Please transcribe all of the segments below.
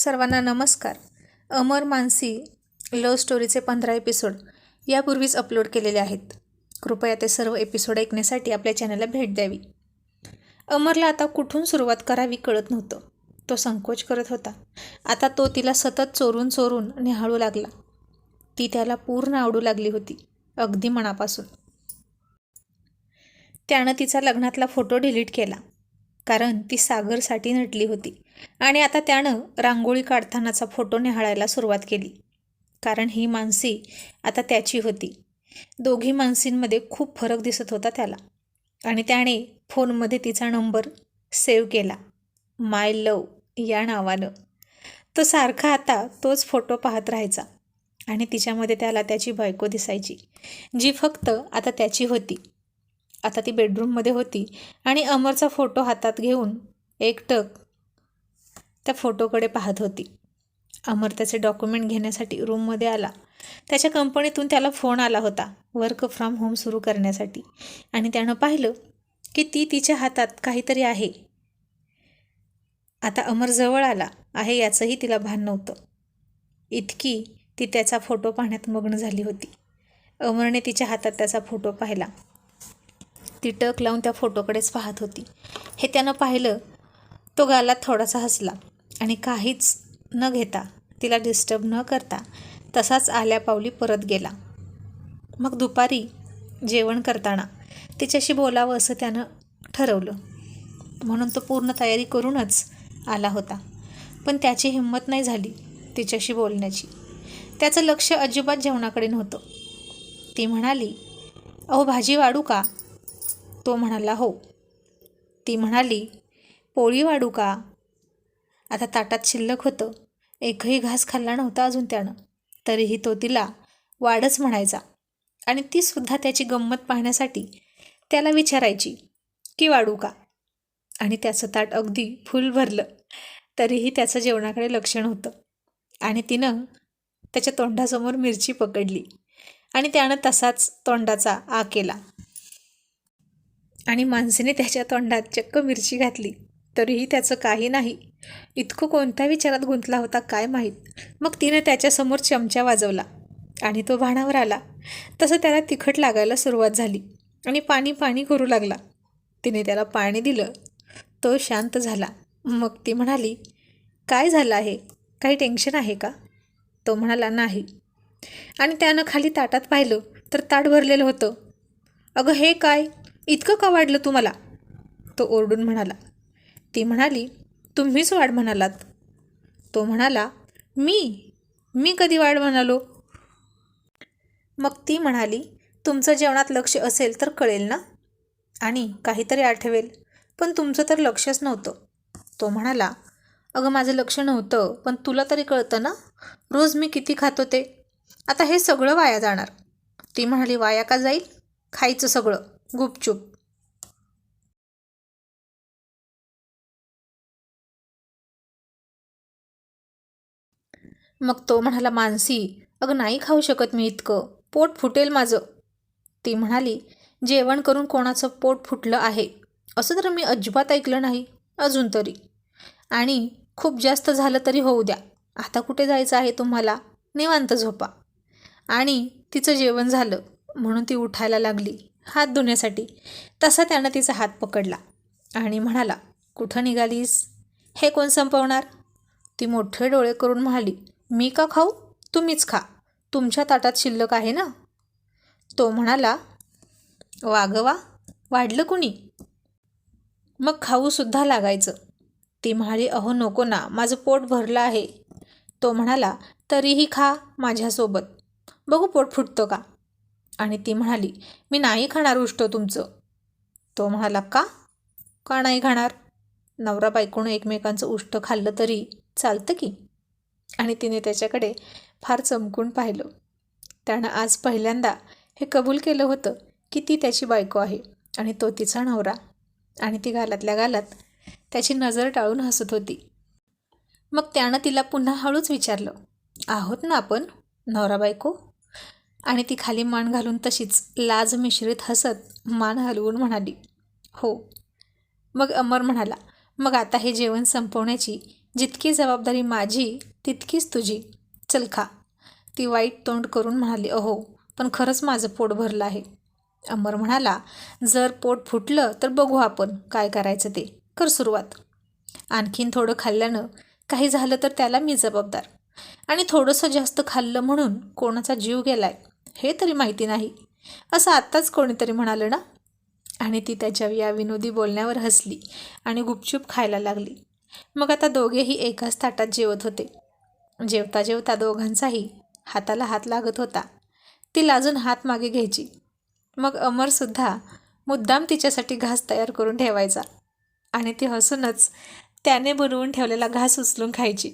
सर्वांना नमस्कार. अमर मानसी लव्ह स्टोरीचे पंधरा एपिसोड यापूर्वीच अपलोड केलेले आहेत. कृपया ते सर्व एपिसोड ऐकण्यासाठी आपल्या चॅनलला भेट द्यावी. अमरला आता कुठून सुरुवात करावी कळत नव्हतं. तो संकोच करत होता. आता तो तिला सतत चोरून चोरून निहाळू लागला. ती त्याला पूर्ण आवडू लागली होती अगदी मनापासून. त्यानं तिचा लग्नातला फोटो डिलीट केला. कारण ती सागरसाठी नटली होती. आणि आता त्यानं रांगोळी काढतानाचा फोटो निहाळायला सुरुवात केली. कारण ही मानसी आता त्याची होती. दोघी मानसींमध्ये खूप फरक दिसत होता त्याला. आणि त्याने फोनमध्ये तिचा नंबर सेव्ह केला. माय लव या नावानं. तो सारखा आता तोच फोटो पाहत राहायचा. आणि तिच्यामध्ये त्याला त्याची बायको दिसायची. जी फक्त आता त्याची होती. आता ती बेडरूममध्ये होती. आणि अमरचा फोटो हातात घेऊन एकटक त्या फोटोकडे पाहत होती. अमर त्याचे डॉक्युमेंट घेण्यासाठी रूममध्ये आला. त्याच्या कंपनीतून त्याला फोन आला होता वर्क फ्रॉम होम सुरू करण्यासाठी. आणि त्यानं पाहिलं की ती तिच्या हातात काहीतरी आहे. आता अमर जवळ आला आहे याचंही तिला भान नव्हतं. इतकी ती त्याचा फोटो पाहण्यात मग्न झाली होती. अमरने तिच्या हातात त्याचा फोटो पाहिला. ती टक लावून त्या फोटोकडेच पाहत होती. हे त्यानं पाहिलं तो गाला थोडासा हसला आणि काहीच न घेता तिला डिस्टर्ब न करता तसाच आल्या पावली परत गेला. मग दुपारी जेवण करताना तिच्याशी बोलावं असं त्यानं ठरवलं. म्हणून तो पूर्ण तयारी करूनच आला होता. पण त्याची हिंमत नाही झाली तिच्याशी बोलण्याची. त्याचं लक्ष अजिबात जेवणाकडे नव्हतं. ती म्हणाली अहो भाजी वाढू का? तो म्हणाला हो. ती म्हणाली पोळी वाढू का? आता ताटात शिल्लक होतं. एकही घास खाल्ला नव्हता अजून त्यानं. तरीही तो तिला वाढच म्हणायचा. आणि तीसुद्धा त्याची गंमत पाहण्यासाठी त्याला विचारायची की वाढू का? आणि त्याचं ताट अगदी फुल भरलं. तरीही त्याचं जेवणाकडे लक्ष नव्हतं. आणि तिनं त्याच्या तोंडासमोर मिरची पकडली. आणि त्यानं तसाच तोंडाचा आ केला. आणि माणसेने त्याच्या तोंडात चक्क मिरची घातली. तरीही त्याचं काही नाही. इतकं कोणत्या विचारात गुंतला होता काय माहीत? मग तिनं त्याच्यासमोर चमचा वाजवला आणि तो भाणावर आला. तसं त्याला तिखट लागायला सुरुवात झाली आणि पाणी पाणी करू लागला. तिने त्याला पाणी दिलं. तो शांत झाला. मग ती म्हणाली काय झालं आहे? काही टेन्शन आहे का? तो म्हणाला नाही. आणि त्यानं खाली ताटात पाहिलं तर ताट भरलेलं होतं. अगं हे काय? इतकं का वाढलं तुम्हाला? तो ओरडून म्हणाला. ती म्हणाली तुम्हीच वाढ म्हणालात. तो म्हणाला मी? मी कधी वाढ म्हणालो? मग ती म्हणाली तुमचं जेवणात लक्ष असेल तर कळेल ना? आणि काहीतरी आठवेल पण तुमचं तर लक्षच नव्हतं. तो म्हणाला अगं माझं लक्ष नव्हतं पण तुला तरी कळतं ना? रोज मी किती खातो ते? आता हे सगळं वाया जाणार. ती म्हणाली वाया का जाईल? खायचं सगळं. गुपचूप. मग तो म्हणाला मानसी अगं नाही खाऊ शकत मी इतकं. पोट फुटेल माझं. ती म्हणाली जेवण करून कोणाचं पोट फुटलं आहे? असं तर मी अजिबात ऐकलं नाही अजून तरी. आणि खूप जास्त झालं तरी होऊ द्या. आता कुठे जायचं आहे तुम्हाला? निवांत झोपा. आणि तिचं जेवण झालं म्हणून ती उठायला लागली. हात धुण्यासाठी. तसा त्यानं तिचा हात पकडला आणि म्हणाला कुठं निघालीस? हे कोण संपवणार? ती मोठे डोळे करून म्हणाली मी का खाऊ? तुम्हीच खा. तुमच्या ताटात शिल्लक आहे ना? तो म्हणाला वागवा वाढलं कुणी? मग खाऊसुद्धा लागायचं. ती म्हणाली अहो नको ना माझं पोट भरलं आहे. तो म्हणाला तरीही खा माझ्यासोबत. बघू पोट फुटतं का? आणि ती म्हणाली मी नाही खाणार उष्ट तुमचं. तो म्हणाला का? का नाही खाणार? नवरा बायकोनं एकमेकांचं उष्ट खाल्लं तरी चालतं की? आणि तिने त्याच्याकडे फार चमकून पाहिलं. त्यानं आज पहिल्यांदा हे कबूल केलं होतं की ती त्याची बायको आहे आणि तो तिचा नवरा. आणि ती गालातल्या गालात त्याची नजर टाळून हसत होती. मग त्यानं तिला पुन्हा हळूच विचारलं आहोत ना आपण नवरा बायको? आणि ती खाली मान घालून तशीच लाज मिश्रित हसत मान हलवून म्हणाली हो. मग अमर म्हणाला मग आता हे जेवण संपवण्याची जितकी जबाबदारी माझी तितकीच तुझी. चल खा. ती वाईट तोंड करून म्हणाली अहो पण खरंच माझं पोट भरलं आहे. अमर म्हणाला जर पोट फुटलं तर बघू आपण काय करायचं ते. कर सुरुवात. आणखीन थोडं खाल्ल्यानं काही झालं तर त्याला मी जबाबदार. आणि थोडंसं जास्त खाल्लं म्हणून कोणाचा जीव गेलाय. हे तरी माहिती नाही. असं आत्ताच कोणीतरी म्हणालं ना? आणि ती त्याच्या या विनोदी बोलण्यावर हसली आणि गुपचूप खायला लागली. मग आता दोघेही एकाच ताटात जेवत होते. जेवता जेवता दोघांचाही हाताला हात लागत होता. ती लाजून हात मागे घ्यायची. मग अमरसुद्धा मुद्दाम तिच्यासाठी घास तयार करून ठेवायचा. आणि ती हसूनच त्याने बनवून ठेवलेला घास उचलून खायची.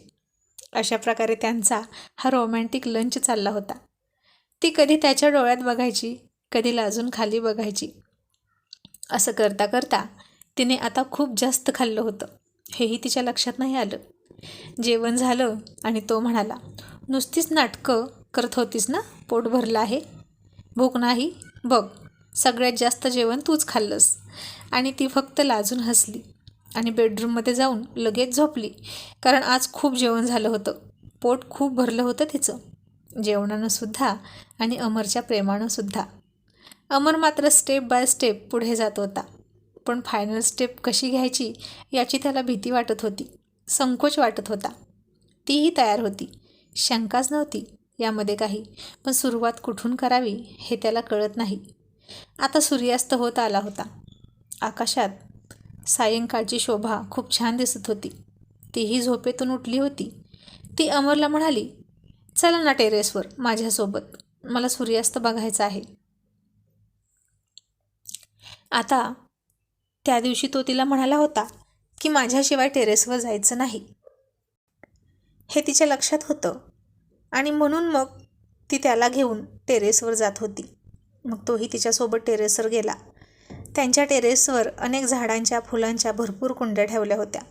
अशा प्रकारे त्यांचा हा रोमॅन्टिक लंच चालला होता. ती कधी त्याच्या डोळ्यात बघायची कधी लाजून खाली बघायची. असं करता करता तिने आता खूप जास्त खाल्लं होतं. हेही तिच्या लक्षात नाही आलं. जेवण झालं आणि तो म्हणाला नुसतीच नाटकं करत होतीस ना? पोट भरलं आहे. भूक नाही. बघ सगळ्यात जास्त जेवण तूच खाल्लंस. आणि ती फक्त लाजून हसली आणि बेडरूममध्ये जाऊन लगेच झोपली कारण आज खूप जेवण झालं होतं. पोट खूप भरलं होतं तिचं. जेवणानं सुद्धा आणि अमरच्या प्रेमानं सुद्धा. अमर मात्र स्टेप बाय स्टेप पुढे जात होता. पण फायनल स्टेप कशी घ्यायची याची त्याला भीती वाटत होती. संकोच वाटत होता. तीही तयार होती. शंकाच नव्हती यामध्ये काही. पण सुरुवात कुठून करावी हे त्याला कळत नाही. आता सूर्यास्त होत आला होता. आकाशात सायंकाळची शोभा खूप छान दिसत होती. तीही झोपेतून उठली होती. ती अमरला म्हणाली चला ना टेरेसवर माझ्यासोबत. मला सूर्यास्त बघायचा आहे. आता त्या दिवशी तो तिला म्हणाला होता की माझ्याशिवाय टेरेसवर जायचं नाही. हे तिच्या लक्षात होतं आणि म्हणून मग ती त्याला घेऊन टेरेसवर जात होती. मग तोही तिच्यासोबत टेरेसवर गेला. त्यांच्या टेरेसवर अनेक झाडांच्या फुलांच्या भरपूर कुंड्या ठेवल्या होत्या.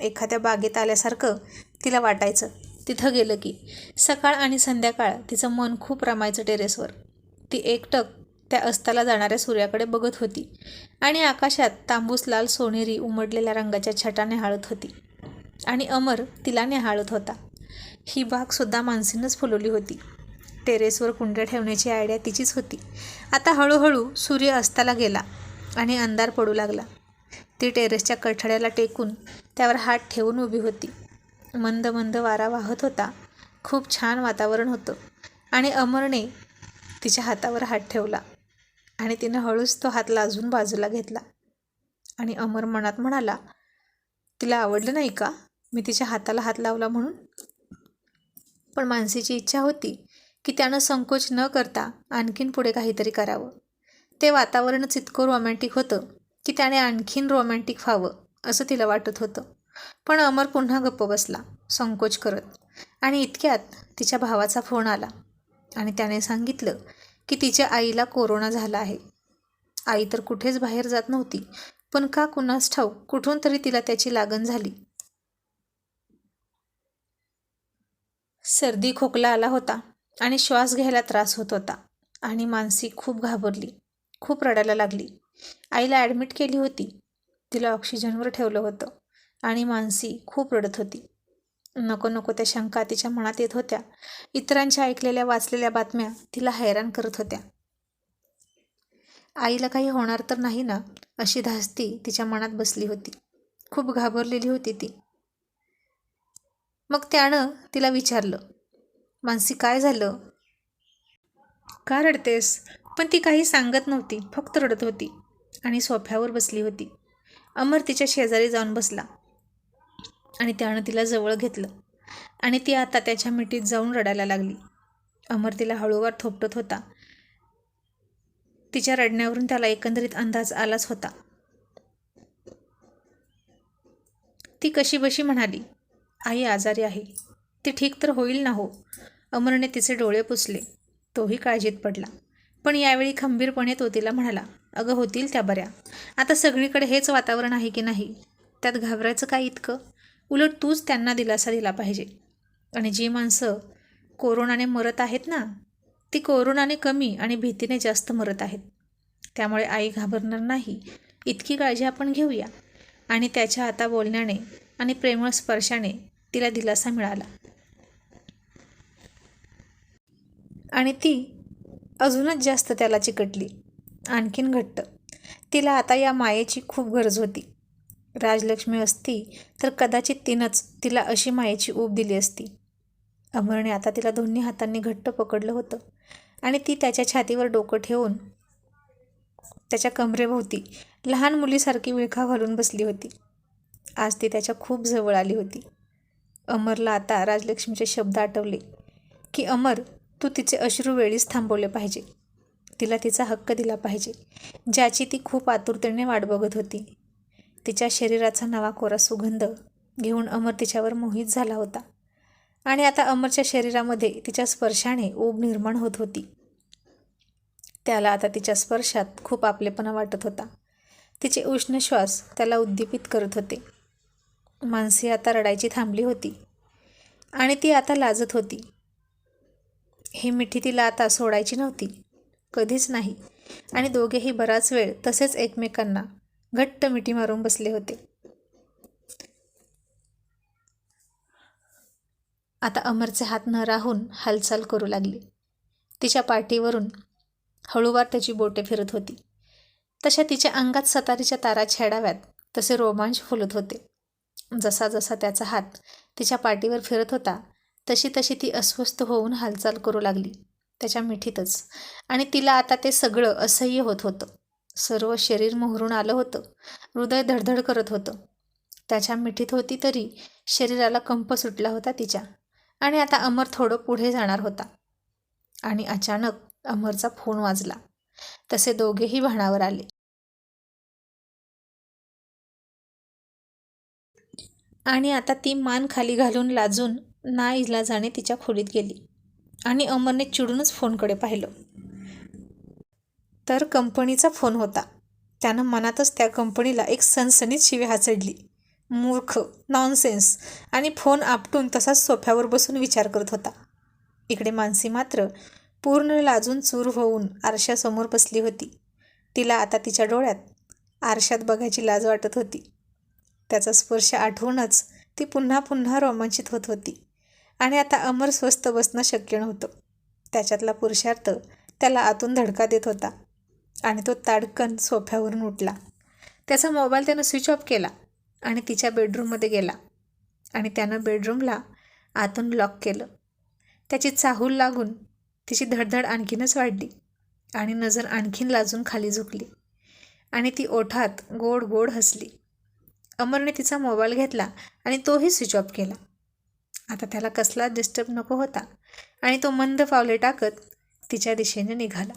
एखाद्या बागेत आल्यासारखं तिला वाटायचं तिथं गेलं की सकाळ आणि संध्याकाळ तिचं मन खूप रमायचं टेरेसवर. ती एकटक त्या अस्ताला जाणाऱ्या सूर्याकडे बघत होती आणि आकाशात तांबूस लाल सोनेरी उमडलेल्या रंगाच्या छटा निहाळत होती आणि अमर तिला निहाळत होता. ही बागसुद्धा माणसीनंच फुलवली होती. टेरेसवर कुंड्या ठेवण्याची आयडिया तिचीच होती. आता हळूहळू सूर्य अस्ताला गेला आणि अंधार पडू लागला. ती टेरेसच्या कठड्याला टेकून त्यावर हात ठेवून उभी होती. मंद मंद वारा वाहत होता. खूप छान वातावरण होतं. आणि अमरने तिच्या हातावर हात ठेवला. आणि तिनं हळूच तो हात लाजून बाजूला घेतला. आणि अमर मनात म्हणाला तिला आवडलं नाही का? मी तिच्या हाताला हात लावला म्हणून? पण मानसीची इच्छा होती की त्यानं संकोच न करता आणखीन पुढे काहीतरी करावं. ते वातावरणच इतकं रोमॅन्टिक होतं की त्याने आणखीन रोमॅन्टिक व्हावं असं तिला वाटत होतं. पण अमर पुन्हा गप्प बसला संकोच करत. आणि इतक्यात तिच्या भावाचा फोन आला आणि त्याने सांगितलं की तिच्या आईला कोरोना झाला आहे. आई तर कुठेच बाहेर जात नव्हती पण का कुणास ठाऊक कुठून तरी तिला त्याची लागण झाली. सर्दी खोकला आला होता आणि श्वास घ्यायला त्रास होत होता आणि मानसी खूप घाबरली खूप रडायला लागली. आईला ॲडमिट केली होती. तिला ऑक्सिजनवर ठेवलं होतं. आणि मानसी खूप रडत होती. नको नको त्या शंका तिच्या मनात येत होत्या. इतरांच्या ऐकलेल्या वाचलेल्या बातम्या तिला हैराण करत होत्या. आईला काही होणार तर नाही ना अशी धास्ती तिच्या मनात बसली होती. खूप घाबरलेली होती ती. मग त्यानं तिला विचारलं मानसी काय झालं? का रडतेस? पण ती काही सांगत नव्हती फक्त रडत होती आणि सोफ्यावर बसली होती. अमर तिच्या शेजारी जाऊन बसला. आणि त्यानं तिला जवळ घेतलं. आणि ती आता त्याच्या मिठीत जाऊन रडायला लागली. अमर तिला हळूवार थोपटत होता. तिच्या रडण्यावरून त्याला एकंदरीत अंदाज आलाच होता. ती कशी बशी म्हणाली आई आजारी आहे. ती ठीक तर होईल ना हो. अमरने तिचे डोळे पुसले. तोही काळजीत पडला. पण यावेळी खंबीरपणे तो तिला म्हणाला अगं होतील त्या बऱ्या. आता सगळीकडे हेच वातावरण आहे की नाही? त्यात घाबरायचं काय इतकं? उलट तूच त्यांना दिलासा दिला पाहिजे. आणि जी माणसं कोरोनाने मरत आहेत ना ती कोरोनाने कमी आणि भीतीने जास्त मरत आहेत. त्यामुळे आई घाबरणार नाही. इतकी काळजी आपण घेऊया. आणि त्याच्या आता बोलण्याने आणि प्रेमळ स्पर्शाने तिला दिलासा मिळाला. आणि ती अजूनच जास्त त्याला चिकटली. आणखीन घट्ट. तिला आता या मायेची खूप गरज होती. राजलक्ष्मी असती तर कदाचित तिनंच तिला अशी मायेची ऊब दिली असती. अमरने आता तिला दोन्ही हातांनी घट्ट पकडलं होतं आणि ती त्याच्या छातीवर डोकं ठेवून त्याच्या कमरेभोवती लहान मुलीसारखी विळखा घालून बसली होती. आज ती त्याच्या खूप जवळ आली होती. अमरला आता राजलक्ष्मीचे शब्द आठवले की अमर तू तिचे अश्रू वेळीच थांबवले पाहिजे. तिला तिचा हक्क दिला पाहिजे ज्याची ती खूप आतुरतेने वाट बघत होती. तिच्या शरीराचा नवा कोरा सुगंध घेऊन अमर तिच्यावर मोहित झाला होता. आणि आता अमरच्या शरीरामध्ये तिच्या स्पर्शाने ऊब निर्माण होत होती. त्याला आता तिच्या स्पर्शात खूप आपलेपणा वाटत होता. तिचे उष्ण श्वास त्याला उद्दीपित करत होते. मानसी आता रडायची थांबली होती. आणि ती आता लाजत होती. ही मिठी तिला आता सोडायची नव्हती. कधीच नाही. आणि दोघेही बराच वेळ तसेच एकमेकांना घट्ट मिठी मारून बसले होते. आता अमरचे हात न राहून हालचाल करू लागली. तिच्या पाठीवरून हळूवार त्याची बोटे फिरत होती. तशा तिच्या अंगात सतारीच्या तारा छेडाव्यात तसे रोमांच फुलत होते. जसा जसा त्याचा हात तिच्या पाठीवर फिरत होता तशी तशी ती अस्वस्थ होऊन हालचाल करू लागली त्याच्या मिठीतच. आणि तिला आता ते सगळं असह्य होत होतं. सर्व शरीर मोहरून आलं होतं. हृदय धडधड करत होतं. त्याच्या मिठीत होती तरी शरीराला कंप सुटला होता तिच्या. आणि आता अमर थोडं पुढे जाणार होता. आणि अचानक अमरचा फोन वाजला. तसे दोघेही भाणावर आले. आणि आता ती मान खाली घालून लाजून ना इलाजाने तिच्या खोलीत गेली. आणि अमरने चिडूनच फोनकडे पाहिलं. तर कंपनीचा फोन होता. त्यानं मनातच त्या कंपनीला एक सनसनीत शिवी हाचडली मूर्ख नॉनसेन्स आणि फोन आपटून तसाच सोफ्यावर बसून विचार करत होता. इकडे मानसी मात्र पूर्ण लाजून चूर होऊन आरशासमोर बसली होती. तिला आता तिच्या डोळ्यात आरशात बघायची लाज वाटत होती. त्याचा स्पर्श आठवूनच ती पुन्हा पुन्हा रोमांचित होत होती. आणि आता अमर स्वस्त बसणं शक्य नव्हतं. त्याच्यातला पुरुषार्थ त्याला आतून धडका देत होता. आणि तो ताडकन सोफ्यावरून उठला. त्याचा मोबाईल त्यानं स्विच ऑफ केला आणि तिच्या बेडरूममध्ये गेला. आणि त्यानं बेडरूमला आतून लॉक केलं. त्याची चाहूल लागून तिची धडधड आणखीनच वाढली आणि नजर आणखीन लाजून खाली झुकली. आणि ती ओठात गोड गोड हसली. अमरने तिचा मोबाईल घेतला आणि तोही स्विच ऑफ केला. आता त्याला कसला डिस्टर्ब नको होता आणि तो मंद पावले टाकत तिच्या दिशेने निघाला.